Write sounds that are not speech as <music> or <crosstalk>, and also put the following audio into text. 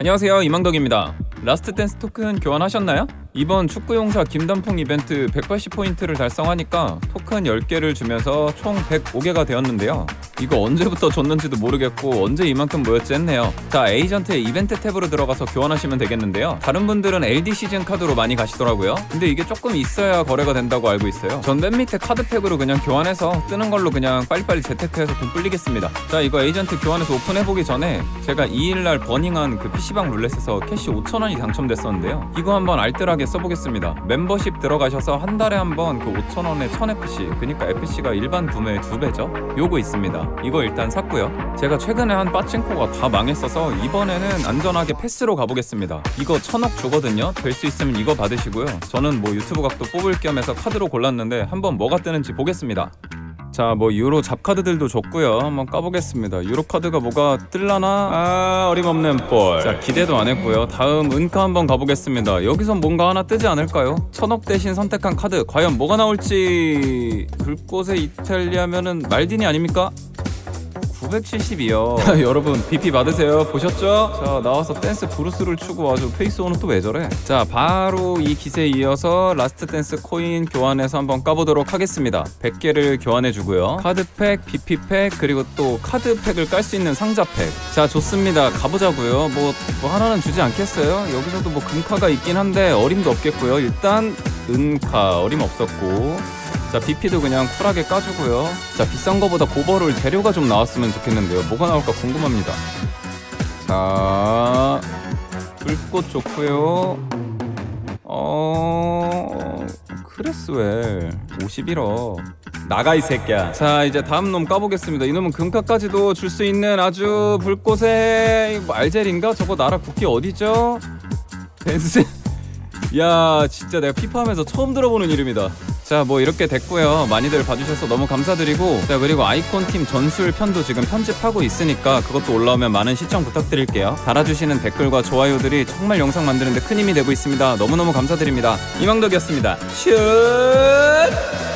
안녕하세요 이망덕입니다 라스트 댄스 토큰 교환하셨나요? 이번 축구 용사 김단풍 이벤트 180포인트를 달성하니까 토큰 10개를 주면서 총 105개가 되었는데요 이거 언제부터 줬는지도 모르겠고 언제 이만큼 모였지 했네요. 자 에이전트의 이벤트 탭으로 들어가서 교환하시면 되겠는데요. 다른 분들은 LD 시즌 카드로 많이 가시더라고요. 근데 이게 조금 있어야 거래가 된다고 알고 있어요. 전 맨 밑에 카드팩으로 그냥 교환해서 뜨는 걸로 그냥 빨리빨리 재테크해서 돈 불리겠습니다. 자 이거 에이전트 교환해서 오픈해보기 전에 제가 2일날 버닝한 그 PC방 룰렛에서 캐시 5천원이 당첨됐었는데요. 이거 한번 알뜰하게 써보겠습니다. 멤버십 들어가셔서 한 달에 한 번 그 5천원에 1000FC 그니까 FC가 일반 구매의 두 배죠? 요거 있습니다 이거 일단 샀고요 제가 최근에 한 빠친코가 다 망했어서 이번에는 안전하게 패스로 가보겠습니다 이거 1000억 주거든요 될 수 있으면 이거 받으시고요 저는 뭐 유튜브 각도 뽑을 겸 해서 카드로 골랐는데 한번 뭐가 뜨는지 보겠습니다 자, 뭐 유로 잡카드들도 줬고요. 한번 까보겠습니다. 유로 카드가 뭐가 뜰라나? 아, 어림없는 볼. 자, 기대도 안 했고요. 다음 은카 한번 가보겠습니다. 여기선 뭔가 하나 뜨지 않을까요? 천억 대신 선택한 카드 과연 뭐가 나올지 불꽃의 이탈리아면은 말디니 아닙니까? 972요. <laughs> 여러분 BP 받으세요. 보셨죠? 자 나와서 댄스 브루스를 추고 아주 페이스 오는 또 왜 저래? 자 바로 이 기세에 이어서 라스트 댄스 코인 교환해서 한번 까보도록 하겠습니다. 100개를 교환해주고요. 카드팩, BP팩 그리고 또 카드팩을 깔 수 있는 상자팩. 자 좋습니다. 가보자고요. 뭐, 뭐 하나는 주지 않겠어요? 여기서도 뭐 금카가 있긴 한데 어림도 없겠고요. 일단 은카 어림 없었고. 자 BP도 그냥 쿨하게 까주고요. 자 비싼 거보다 고버를 재료가 좀 나왔으면 좋겠는데요. 뭐가 나올까 궁금합니다. 자 불꽃 좋고요. 어... 크레스웰 51억. 나가 이 새끼야. 자 이제 다음 놈 까보겠습니다. 이놈은 금카까지도 줄 수 있는 아주 불꽃의 이거 알젤인가? 저거 나라 국기 어디죠? 벤스 <laughs> 야 진짜 내가 피파하면서 처음 들어보는 이름이다 자 뭐 이렇게 됐고요. 많이들 봐주셔서 너무 감사드리고 자 그리고 아이콘 팀 전술 편도 지금 편집하고 있으니까 그것도 올라오면 많은 시청 부탁드릴게요. 달아주시는 댓글과 좋아요들이 정말 영상 만드는데 큰 힘이 되고 있습니다. 너무너무 감사드립니다. 이망덕이었습니다. 슛